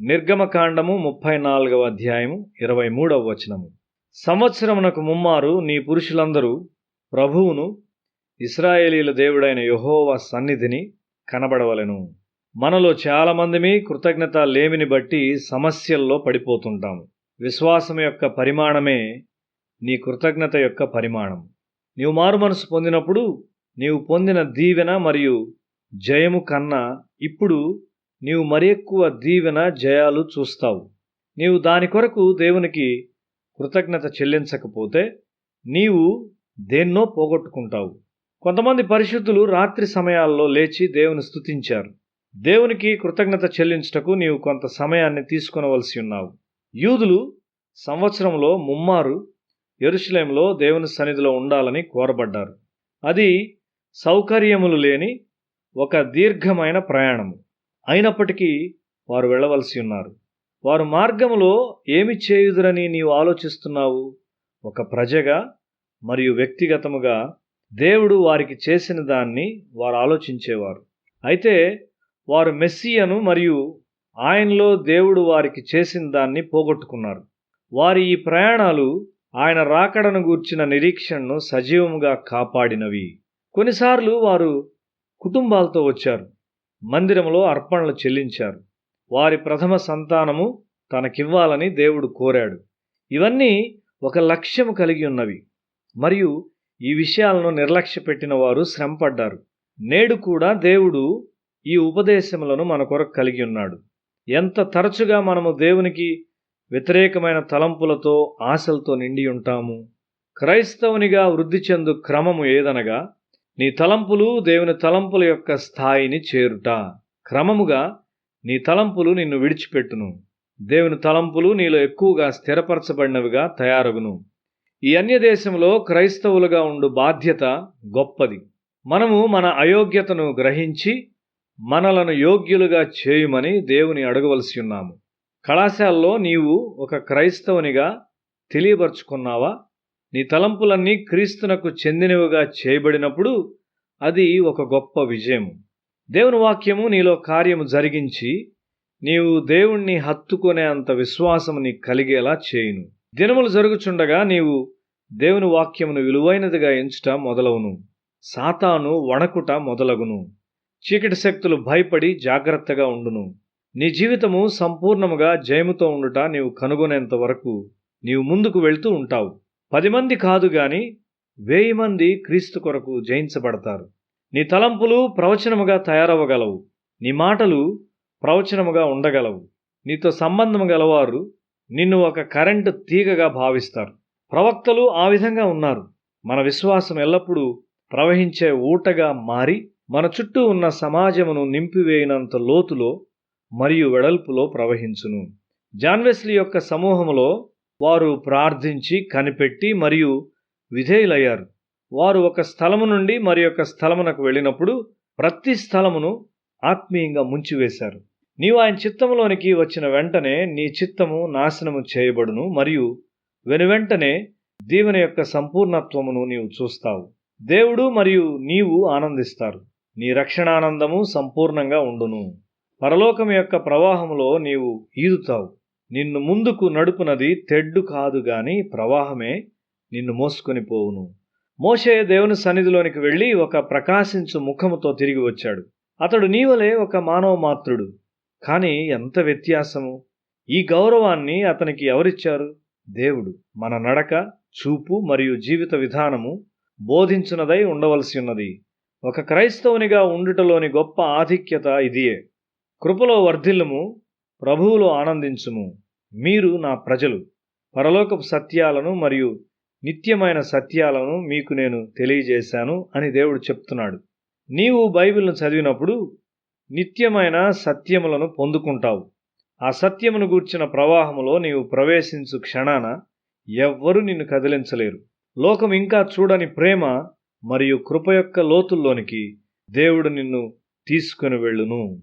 నిర్గమకాండము ముప్పై నాలుగవ అధ్యాయము ఇరవై మూడవ వచనము. సంవత్సరమునకు ముమ్మారు నీ పురుషులందరూ ప్రభువును ఇస్రాయేలీల దేవుడైన యహోవ సన్నిధిని కనబడవలెను. మనలో చాలామందిమి కృతజ్ఞత లేమిని బట్టి సమస్యల్లో పడిపోతుంటాము. విశ్వాసం యొక్క పరిమాణమే నీ కృతజ్ఞత యొక్క పరిమాణం. నీవు మారు మనసు పొందినప్పుడు నీవు పొందిన దీవెన మరియు జయము కన్నా ఇప్పుడు నీవు మరి ఎక్కువ దీవెన జయాలు చూస్తావు. నీవు దాని కొరకు దేవునికి కృతజ్ఞత చెల్లించకపోతే నీవు దేన్నో పోగొట్టుకుంటావు. కొంతమంది పరిశుద్ధులు రాత్రి సమయాల్లో లేచి దేవుని స్థుతించారు దేవునికి కృతజ్ఞత చెల్లించుటకు నీవు కొంత సమయాన్ని తీసుకునవలసి ఉన్నావు. యూదులు సంవత్సరంలో ముమ్మారు ఎరుషలేంలో దేవుని సన్నిధిలో ఉండాలని కోరబడ్డారు. అది సౌకర్యములు లేని ఒక దీర్ఘమైన ప్రయాణము. అయినప్పటికీ వారు వెళ్ళవలసి ఉన్నారు. వారు మార్గములో ఏమి చేయుదురని నీవు ఆలోచిస్తున్నావు? ఒక ప్రజగా మరియు వ్యక్తిగతముగా దేవుడు వారికి చేసిన దాన్ని వారు ఆలోచించేవారు. అయితే వారు మెస్సియను మరియు ఆయనలో దేవుడు వారికి చేసిన దాన్ని పోగొట్టుకున్నారు. వారి ఈ ప్రయాణాలు ఆయన రాకడను గూర్చిన నిరీక్షణను సజీవముగా కాపాడినవి. కొన్నిసార్లు వారు కుటుంబాలతో వచ్చారు. మందిరంలో అర్పణలు చెల్లించారు. వారి ప్రథమ సంతానము తనకివ్వాలని దేవుడు కోరాడు. ఇవన్నీ ఒక లక్ష్యము కలిగి ఉన్నవి. మరియు ఈ విషయాలను నిర్లక్ష్య పెట్టిన వారు శ్రమపడ్డారు. నేడు కూడా దేవుడు ఈ ఉపదేశములను మన కొరకు కలిగి ఉన్నాడు. ఎంత తరచుగా మనము దేవునికి వ్యతిరేకమైన తలంపులతో ఆశలతో నిండి ఉంటాము? క్రైస్తవునిగా వృద్ధి చెందు క్రమము ఏదనగా నీ తలంపులు దేవుని తలంపుల యొక్క స్థాయిని చేరుట. క్రమముగా నీ తలంపులు నిన్ను విడిచిపెట్టును. దేవుని తలంపులు నీలో ఎక్కువగా స్థిరపరచబడినవిగా తయారగును. ఈ అన్య దేశంలో క్రైస్తవులుగా ఉండు బాధ్యత గొప్పది. మనము మన అయోగ్యతను గ్రహించి మనలను యోగ్యులుగా చేయుమని దేవుని అడగవలసి ఉన్నాము. కళాశాలలో నీవు ఒక క్రైస్తవునిగా తెలియపరుచుకున్నావా? నీ తలంపులన్నీ క్రీస్తునకు చెందినవిగా చేయబడినప్పుడు అది ఒక గొప్ప విజయం దేవుని వాక్యము నీలో కార్యము జరిగించి నీవు దేవుణ్ణి హత్తుకునే అంత విశ్వాసము నీకు కలిగేలా చేయును. దినములు జరుగుచుండగా నీవు దేవుని వాక్యమును విలువైనదిగా ఎంచుట మొదలవును. సాతాను వణకుట మొదలగును. చీకటి శక్తులు భయపడి జాగ్రత్తగా ఉండును. నీ జీవితము సంపూర్ణముగా జయముతో ఉండుట నీవు కనుగొనేంత వరకు నీవు ముందుకు వెళ్తూ ఉంటావు. పది మంది కాదు గాని వేయి మంది క్రీస్తు కొరకు జయించబడతారు. నీ తలంపులు ప్రవచనముగా తయారవ్వగలవు నీ మాటలు ప్రవచనముగా ఉండగలవు. నీతో సంబంధం గలవారు నిన్ను ఒక కరెంటు తీగగా భావిస్తారు. ప్రవక్తలు ఆ విధంగా ఉన్నారు. మన విశ్వాసం ఎల్లప్పుడూ ప్రవహించే ఊటగా మారి మన చుట్టూ ఉన్న సమాజమును నింపివేయినంత లోతులో మరియు వెడల్పులో ప్రవహించును. జాన్వెస్లీ యొక్క సమూహములో వారు ప్రార్థించి కనిపెట్టి మరియు విధేయులయ్యారు. వారు ఒక స్థలము నుండి మరి ఒక స్థలమునకు వెళ్ళినప్పుడు ప్రతి స్థలమును ఆత్మీయంగా ముంచివేశారు. నీవు ఆయన చిత్తములోనికి వచ్చిన వెంటనే నీ చిత్తము నాశనము చేయబడును మరియు వెనువెంటనే దీవెన యొక్క సంపూర్ణత్వమును నీవు చూస్తావు. దేవుడు మరియు నీవు ఆనందిస్తారు. నీ రక్షణానందము సంపూర్ణంగా ఉండును. పరలోకం యొక్క ప్రవాహములో నీవు ఈదుతావు. నిన్ను ముందుకు నడుపునది తెడ్డు కాదు గాని ప్రవాహమే. నిన్ను మోసుకొని పోవును. మోషే దేవుని సన్నిధిలోనికి వెళ్ళి ఒక ప్రకాశించు ముఖముతో తిరిగి వచ్చాడు. అతడు నీవలే ఒక మానవ మాత్రుడు. కానీ ఎంత వ్యత్యాసము! ఈ గౌరవాన్ని అతనికి ఎవరిచ్చారు? దేవుడు. మన నడక చూపు మరియు జీవిత విధానము బోధించినదై ఉండవలసి ఉన్నది. ఒక క్రైస్తవునిగా ఉండుటలోని గొప్ప ఆధిక్యత ఇదియే. కృపలో వర్ధిల్లుము ప్రభువులో ఆనందించుము. మీరు నా ప్రజలు. పరలోకపు సత్యాలను మరియు నిత్యమైన సత్యాలను మీకు నేను తెలియజేశాను అని దేవుడు చెప్తున్నాడు. నీవు బైబిల్ను చదివినప్పుడు నిత్యమైన సత్యములను పొందుకుంటావు. ఆ సత్యమును గూర్చిన ప్రవాహములో నీవు ప్రవేశించు క్షణాన ఎవ్వరూ నిన్ను కదిలించలేరు. లోకం ఇంకా చూడని ప్రేమ మరియు కృప యొక్క లోతుల్లోనికి దేవుడు నిన్ను తీసుకుని వెళ్ళును.